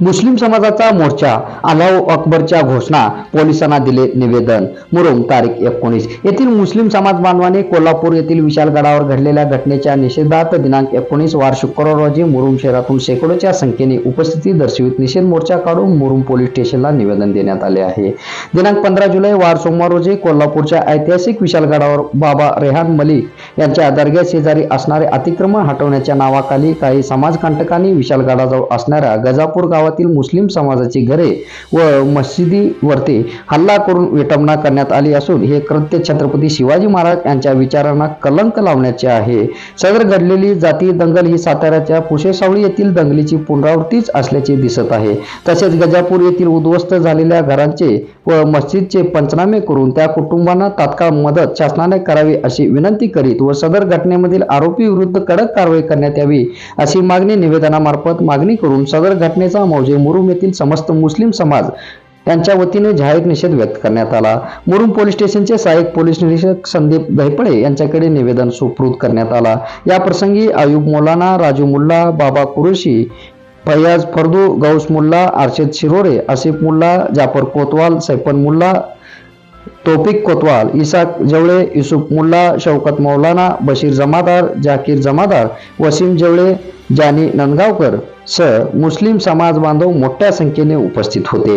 मुस्लिम समाजाचा मोर्चा अलाव अकबरच्या घोषणा पोलिसांना दिले निवेदन. मुरुम तारीख एकोणीस. येथील मुस्लिम समाज बांधवाने कोल्हापूर येथील विशालगडावर घडलेल्या घटनेच्या निषेधार्थ दिनांक एकोणीस वार शुक्रवार रोजी मुरुम शहरातून शेकडोच्या संख्येने उपस्थिती दर्शवित निषेध मोर्चा काढून मुरुम पोलीस स्टेशनला निवेदन देण्यात आले आहे. दिनांक पंधरा जुलै वार सोमवार रोजी कोल्हापूरच्या ऐतिहासिक विशालगडावर बाबा रेहान मलिक यांच्या दर्ग्या शेजारी असणारे अतिक्रमण हटवण्याच्या नावाखाली काही समाजकंटकांनी विशालगडाजवळ असणाऱ्या गजापूर गावातील मुस्लिम समाजाची घरे व मशिदीवरती हल्ला करून विटंबना करण्यात आली असून हे कृत्य छत्रपती शिवाजी महाराज यांच्या विचारांना कलंक लावण्याचे आहे. सदर घडलेली जाती दंगल ही साताऱ्याच्या पुशेसावळी येथील दंगलीची पुनरावृत्तीच असल्याचे दिसत आहे. तसेच गजापूर येथील उद्ध्वस्त झालेल्या घरांचे व मस्जिदचे पंचनामे करून त्या कुटुंबांना तात्काळ मदत शासनाने करावी अशी विनंती करीत व सदर घटनेमधील आरोपी विरुद्ध कडक कारवाई करण्यात यावी अशी मागणी निवेदनामार्फत मागणी करून सदर घटनेचा मौजे मुरुम येथील समस्त मुस्लिम समाज यांच्या वतीने जाहीर निषेध व्यक्त करण्यात आला. मुरुम पोलीस स्टेशनचे सहाय्यक पोलीस निरीक्षक संदीप दहिपळे यांच्याकडे निवेदन सुपूर्द करण्यात आला. या प्रसंगी आयुब मौलाना राजू मुल्ला बाबा कुरुशी फैयाज फर्दू गौस मुल्ला अर्शद शिरोरे आसिफ मुल्ला जाफर कोतवाल सैफन मुल्ला तोफिक कोतवाल इसाक जवळे युसुफ मुल्ला शौकत मौलाना बशीर जमादार जाकीर जमादार वसीम जवळे जानी नंदगावकर सह मुस्लिम समाज बांधव मोठ्या संख्येने उपस्थित होते.